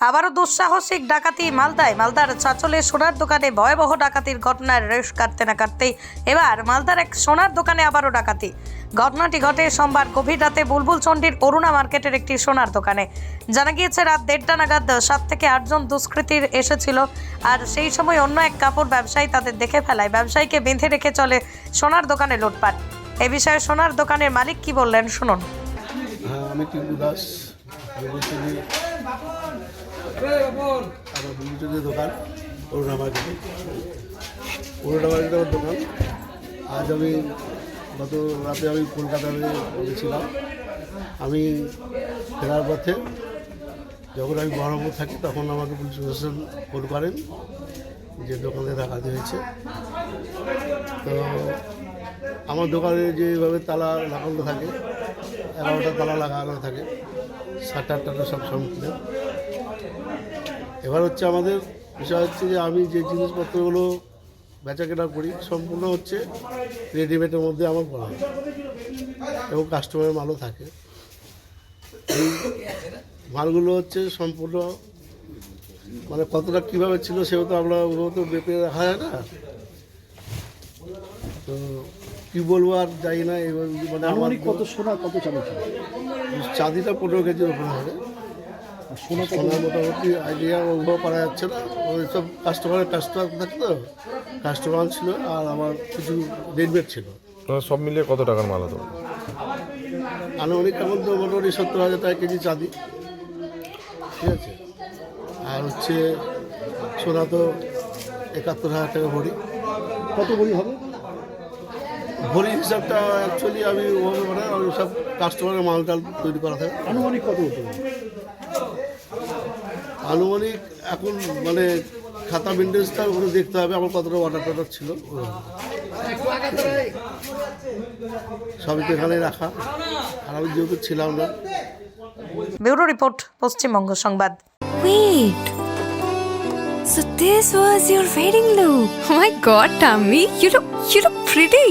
আবারও দুঃসাহসিক ডাকাতি মালদায়। মালদার চাচলে সোনার দোকানে ভয়াবহ ডাকাতির ঘটনার রেশ কাটতে না কাটতেই এবার মালদার এক সোনার দোকানে আবারও ডাকাতি। ঘটনাটি ঘটে সোমবার গভীর রাতে বুলবুল চণ্ডীর অরুণা মার্কেটের একটি সোনার দোকানে। জানা গিয়েছে, রাত দেড়টা নাগাদ সাত থেকে আটজন দুষ্কৃতীর এসেছিল আর সেই সময় অন্য এক কাপড় ব্যবসায়ী তাদের দেখে ফেলায়। ব্যবসায়ীকে বেঁধে রেখে চলে সোনার দোকানে লুটপাট। এ বিষয়ে সোনার দোকানের মালিক কি বললেন, শুনুন। হ্যাঁ আমি বুলবুচুরি আমার বুলবুচুরির দোকান অরুণা মার্কেটে অরুণা মার্কেটে আমার দোকান আজ আমি গত রাতে আমি কলকাতায় গেছিলাম আমি ফেরার পথে যখন আমি বহরমপুর থাকি তখন আমাকে পুলিশ প্রশাসন ফোন করেন যে দোকানে ডাকাতি হয়েছে তো আমার দোকানে যেভাবে তালা লাগানো থাকে, এগারোটা তালা লাগানো থাকে, সাতটা আটটা সব সম্পূর্ণ। এবার হচ্ছে আমাদের বিষয় হচ্ছে যে আমি যে জিনিসপত্রগুলো বেচা কেনা করি, সম্পূর্ণ হচ্ছে রেডিমেডের মধ্যে আমার করা হয় এবং কাস্টমারের মালও থাকে। এই মালগুলো হচ্ছে সম্পূর্ণ মানে কতটা কীভাবে ছিল সেও তো আমরা ওগুলো তো বেপে রাখা যায় না। তো কী বলব আর যাই না এবার মানে আমার আনুমানিক কত সোনা কত চাঁদি ছিল চাঁদিটা পনেরো কেজির উপরে হবে। আর সোনা কত সোনা মোটামুটি আইডিয়া ওভাবে পারা যাচ্ছে না। ওই সব কাস্টমারের কাস্টমার থাকে তো কাস্টমার ছিল আর আমার কিছু রেডমেড ছিল। তোমার সব মিলিয়ে কত টাকার মাল হতো? আনুমানিক এখন তো মোটামুটি সত্তর হাজার টাকা কেজি চাঁদি ঠিক আছে? আর হচ্ছে সোনা তো একাত্তর হাজার টাকা ভরি। কত বড়ি হবে? ভরি হিসাবটা অ্যাকচুয়ালি আমি ওভাবে মানে ওই সব কাস্টমারের মাল টাল তৈরি করা থাকে আনুমানিক কত হতে আনুমানিক এখন মানে খাতা মেনটেন্সটা ওগুলো দেখতে হবে আমার কতটা অর্ডার টর্ডার ছিল সবই তো এখানে রাখা আর আমি যেহেতু ছিলাম না ব্যুরো রিপোর্ট পশ্চিমবঙ্গ সংবাদ Wait. So this was your wedding look. Oh my god, Tammy, you look you look pretty.